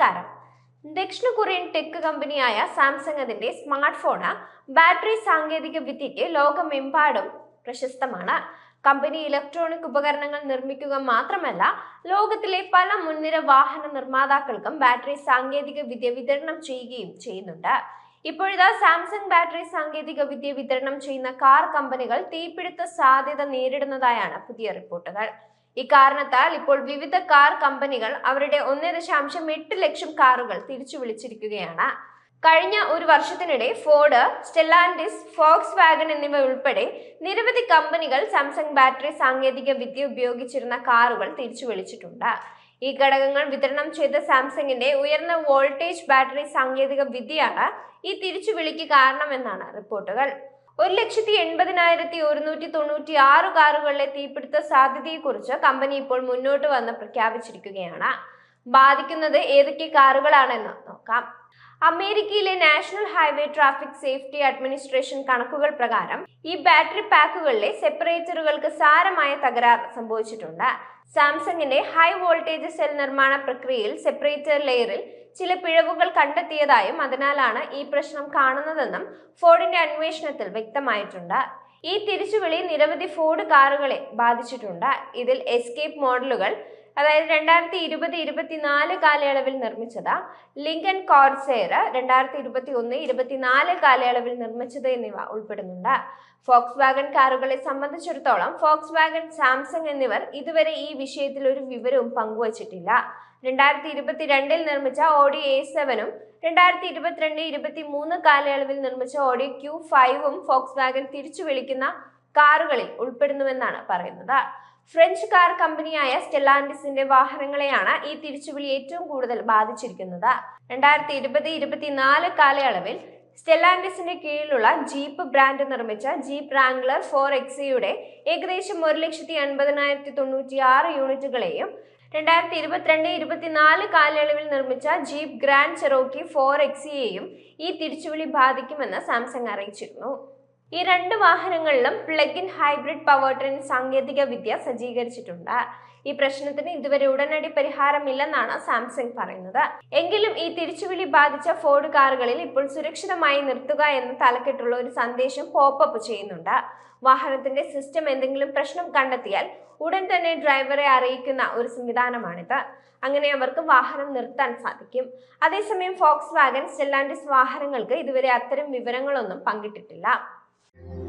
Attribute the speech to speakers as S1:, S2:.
S1: നമസ്കാരം. ദക്ഷിണ Korean tech കമ്പനിയായ സാംസങ് അതിന്റെ സ്മാർട്ട് ഫോണ് ബാറ്ററി സാങ്കേതിക വിദ്യയ്ക്ക് ലോകമെമ്പാടും പ്രശസ്തമാണ്. കമ്പനി ഇലക്ട്രോണിക് ഉപകരണങ്ങൾ നിർമ്മിക്കുക മാത്രമല്ല ലോകത്തിലെ പല മുൻനിര വാഹന നിർമ്മാതാക്കൾക്കും ബാറ്ററി സാങ്കേതിക വിദ്യ വിതരണം ചെയ്യുകയും ചെയ്യുന്നുണ്ട്. ഇപ്പോഴിതാ സാംസങ് ബാറ്ററി സാങ്കേതിക വിദ്യ വിതരണം ചെയ്യുന്ന കാർ കമ്പനികൾ തീപിടുത്ത സാധ്യത നേരിടുന്നതായാണ് പുതിയ റിപ്പോർട്ടുകൾ. ഇക്കാരണത്താൽ ഇപ്പോൾ വിവിധ കാർ കമ്പനികൾ അവരുടെ ഒന്ന് ദശാംശം എട്ട് ലക്ഷം കാറുകൾ തിരിച്ചു വിളിച്ചിരിക്കുകയാണ്. കഴിഞ്ഞ ഒരു വർഷത്തിനിടെ ഫോർഡ് സ്റ്റെല്ലാൻഡിസ് ഫോക്സ് വാഗൺ എന്നിവ ഉൾപ്പെടെ നിരവധി കമ്പനികൾ സാംസങ് ബാറ്ററി സാങ്കേതിക വിദ്യ ഉപയോഗിച്ചിരുന്ന കാറുകൾ തിരിച്ചു വിളിച്ചിട്ടുണ്ട്. ഈ ഘടകങ്ങൾ വിതരണം ചെയ്ത സാംസങ്ങിന്റെ ഉയർന്ന വോൾട്ടേജ് ബാറ്ററി സാങ്കേതിക വിദ്യയാണ് ഈ തിരിച്ചുവിളിക്ക് കാരണമെന്നാണ് റിപ്പോർട്ടുകൾ. ഒരു ലക്ഷത്തി എൺപതിനായിരത്തി ഒരുന്നൂറ്റി തൊണ്ണൂറ്റി ആറ് കാറുകളിലെ തീപിടുത്ത സാധ്യതയെക്കുറിച്ച് കമ്പനി ഇപ്പോൾ മുന്നോട്ട് വന്ന് പ്രഖ്യാപിച്ചിരിക്കുകയാണ്. ബാധിക്കുന്നത് ഏതൊക്കെ കാറുകളാണെന്ന് നോക്കാം. അമേരിക്കയിലെ national highway traffic safety administration കണക്കുകൾ പ്രകാരം ഈ ബാറ്ററി പാക്കുകളിലെ സെപ്പറേറ്ററുകൾക്ക് സാരമായ തകരാർ സംഭവിച്ചിട്ടുണ്ട്. സാംസങ്ങിന്റെ ഹൈ വോൾട്ടേജ് സെൽ നിർമ്മാണ പ്രക്രിയയിൽ സെപ്പറേറ്റർ ലെയറിൽ ചില പിഴവുകൾ കണ്ടെത്തിയതായും അതിനാലാണ് ഈ പ്രശ്നം കാണുന്നതെന്നും ഫോർഡിന്റെ അന്വേഷണത്തിൽ വ്യക്തമായിട്ടുണ്ട്. ഈ തിരിച്ചുവിളി നിരവധി ഫോർഡ് കാറുകളെ ബാധിച്ചിട്ടുണ്ട്. ഇതിൽ എസ്കേപ്പ് മോഡലുകൾ അതായത് രണ്ടായിരത്തി ഇരുപത് ഇരുപത്തിനാല് കാലയളവിൽ നിർമ്മിച്ചത് ലിങ്കൻ കോർസെയർ രണ്ടായിരത്തി ഇരുപത്തി ഒന്ന് ഇരുപത്തിനാല് കാലയളവിൽ നിർമ്മിച്ചത് എന്നിവ ഉൾപ്പെടുന്നുണ്ട്. ഫോക്സ് വാഗൺ കാറുകളെ സംബന്ധിച്ചിടത്തോളം ഫോക്സ് വാഗൺ സാംസങ് എന്നിവർ ഇതുവരെ ഈ വിഷയത്തിൽ ഒരു വിവരവും പങ്കുവച്ചിട്ടില്ല. രണ്ടായിരത്തി ഇരുപത്തിരണ്ടിൽ നിർമ്മിച്ച ഓഡി എ സെവനും രണ്ടായിരത്തി ഇരുപത്തിരണ്ട് ഇരുപത്തി മൂന്ന് കാലയളവിൽ നിർമ്മിച്ച ഓഡി ക്യൂ ഫൈവും ഫോക്സ് വാഗൺ തിരിച്ചു വിളിക്കുന്ന കാറുകളിൽ ഉൾപ്പെടുന്നുവെന്നാണ് പറയുന്നത്. ഫ്രഞ്ച് കാർ കമ്പനിയായ സ്റ്റെല്ലാൻഡിസിന്റെ വാഹനങ്ങളെയാണ് ഈ തിരിച്ചുവിളി ഏറ്റവും കൂടുതൽ ബാധിച്ചിരിക്കുന്നത്. രണ്ടായിരത്തി ഇരുപത് ഇരുപത്തിനാല് കാലയളവിൽ സ്റ്റെല്ലാൻഡിസിന്റെ കീഴിലുള്ള ജീപ്പ് ബ്രാൻഡ് നിർമ്മിച്ച ജീപ്പ് റാംഗ്ലർ ഫോർ എക്സിയുടെ ഏകദേശം ഒരു ലക്ഷത്തി അൻപതിനായിരത്തി തൊണ്ണൂറ്റി ആറ് യൂണിറ്റുകളെയും രണ്ടായിരത്തി ഇരുപത്തിരണ്ട് ഇരുപത്തിനാല് കാലയളവിൽ നിർമ്മിച്ച ജീപ്പ് ഗ്രാൻഡ് ചെറോക്കി ഫോർ എക്സിയെയും ഈ തിരിച്ചുവിളി ബാധിക്കുമെന്ന് സാംസങ് അറിയിച്ചിരുന്നു. ഈ രണ്ട് വാഹനങ്ങളിലും plug in hybrid powertrain സാങ്കേതിക വിദ്യ സജ്ജീകരിച്ചിട്ടുണ്ട്. ഈ പ്രശ്നത്തിന് ഇതുവരെ ഉടനടി പരിഹാരമില്ലെന്നാണ് സാംസങ് പറയുന്നത്. എങ്കിലും ഈ തിരിച്ചുവിളി ബാധിച്ച ഫോർഡ് കാറുകളിൽ ഇപ്പോൾ സുരക്ഷിതമായി നിർത്തുക എന്ന തലക്കെട്ടുള്ള ഒരു സന്ദേശം പോപ്പപ്പ് ചെയ്യുന്നുണ്ട്. വാഹനത്തിന്റെ സിസ്റ്റം എന്തെങ്കിലും പ്രശ്നം കണ്ടെത്തിയാൽ ഉടൻ തന്നെ ഡ്രൈവറെ അറിയിക്കുന്ന ഒരു സംവിധാനമാണിത്. അങ്ങനെ അവർക്ക് വാഹനം നിർത്താൻ സാധിക്കും. അതേസമയം ഫോക്സ് വാഗൻ സെല്ലാൻഡിസ് വാഹനങ്ങൾക്ക് ഇതുവരെ അത്തരം വിവരങ്ങളൊന്നും പങ്കിട്ടിട്ടില്ല. Thank you.